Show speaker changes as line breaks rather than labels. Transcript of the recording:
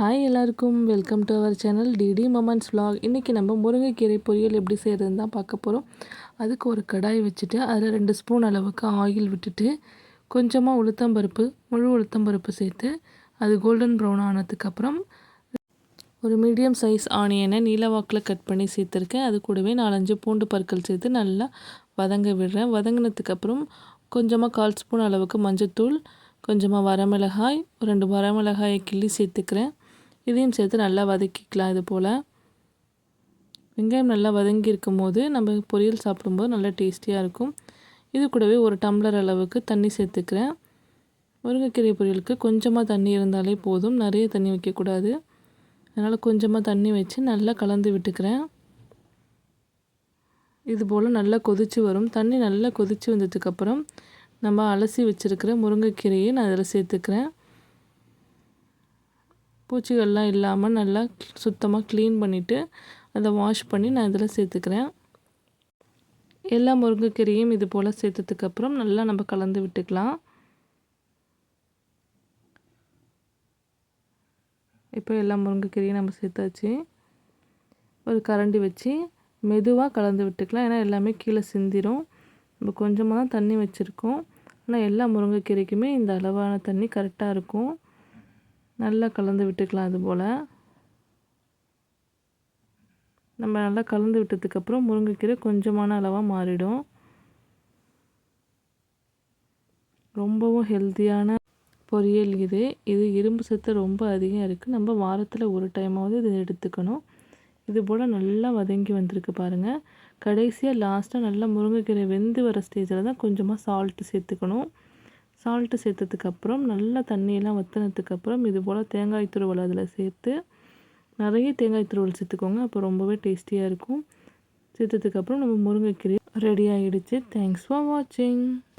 Hi எல்லாருக்கும் welcome to our channel DD moments vlog. இன்றைக்கி நம்ம முருங்கைக்கீரை பொரியல் எப்படி செய்கிறதுன்னு தான் பார்க்க போகிறோம் அதுக்கு ஒரு கடாய் வச்சுட்டு அதில் ரெண்டு ஸ்பூன் அளவுக்கு ஆயில் விட்டுட்டு கொஞ்சமாக உளுத்தம்பருப்பு முழு உளுத்தம்பருப்பு சேர்த்து அது கோல்டன் ப்ரௌன் ஆனதுக்கப்புறம் ஒரு மீடியம் சைஸ் ஆனியனை நீலவாக்கில் கட் பண்ணி சேர்த்துருக்கேன். அது கூடவே நாலஞ்சு பூண்டு பற்கள் சேர்த்து நல்லா வதங்க விடுறேன். வதங்கினதுக்கப்புறம் கொஞ்சமாக கால் ஸ்பூன் அளவுக்கு மஞ்சத்தூள் கொஞ்சமாக வரமிளகாய் ஒரு ரெண்டு வரமிளகாயை கிள்ளி சேர்த்துக்கிறேன். இதையும் சேர்த்து நல்லா வதக்கிக்கலாம் இது போல். வெங்காயம் நல்லா வதங்கி இருக்கும் போது நம்ம பொரியல் சாப்பிடும்போது நல்லா டேஸ்டியாக இருக்கும். இது கூடவே ஒரு டம்ளர் அளவுக்கு தண்ணி சேர்த்துக்கிறேன். முருங்கைக்கீரை பொரியலுக்கு கொஞ்சமாக தண்ணி இருந்தாலே போதும். நிறைய தண்ணி வைக்கக்கூடாது அதனால் கொஞ்சமாக தண்ணி வச்சு நல்லா கலந்து விட்டுக்கிறேன். இது போல் நல்லா கொதித்து வரும். தண்ணி நல்லா கொதித்து வந்ததுக்கப்புறம் நம்ம அலசி வச்சுருக்கிற முருங்கைக்கீரையை நான் அதில் சேர்த்துக்கிறேன். பூச்சிகள்லாம் இல்லாமல் நல்லா சுத்தமாக க்ளீன் பண்ணிவிட்டு அதை வாஷ் பண்ணி நான் இதில் சேர்த்துக்கிறேன். எல்லா முருங்கைக்கீரையும் இது போல் சேர்த்ததுக்கப்புறம் நல்லா நம்ம கலந்து விட்டுக்கலாம். இப்போ எல்லா முருங்கைக்கீரையும் நம்ம சேர்த்தாச்சு. ஒரு கரண்டி வச்சு மெதுவாக கலந்து விட்டுக்கலாம். ஏன்னா எல்லாமே கீழே சிந்திரும். நம்ம கொஞ்சமாக தான் தண்ணி வச்சுருக்கோம். ஆனால் எல்லா முருங்கைக்கீரைக்குமே இந்த அளவான தண்ணி கரெக்டாக இருக்கும். நல்லா கலந்து விட்டுக்கலாம் அது போல். நம்ம நல்லா கலந்து விட்டதுக்கப்புறம் முருங்கைக்கீரை கொஞ்சமான அளவாக மாறிடும். ரொம்பவும் ஹெல்த்தியான பொரியல் இது. இது இரும்பு சத்து ரொம்ப அதிகம் இருக்குது நம்ம வாரத்தில் ஒரு டைமாவது இதை எடுத்துக்கணும். இது போல் நல்லா வதங்கி வந்திருக்கு பாருங்கள் கடைசியாக லாஸ்ட்டாக நல்லா முருங்கைக்கீரை வெந்து வர ஸ்டேஜில் தான் கொஞ்சமாக சால்ட்டு சேர்த்துக்கணும். சால்ட்டு சேர்த்ததுக்கப்புறம் நல்லா தண்ணியெல்லாம் வற்றினதுக்கப்புறம் இது போல் தேங்காய் துருவல் அதில் சேர்த்து நிறைய தேங்காய் துருவல் சேர்த்துக்கோங்க. அப்போ ரொம்பவே டேஸ்டியாக இருக்கும். சேர்த்ததுக்கப்புறம் நம்ம முருங்கைக்கீரை ரெடி ஆகிடுச்சு தேங்க்ஸ் ஃபார் வாட்சிங்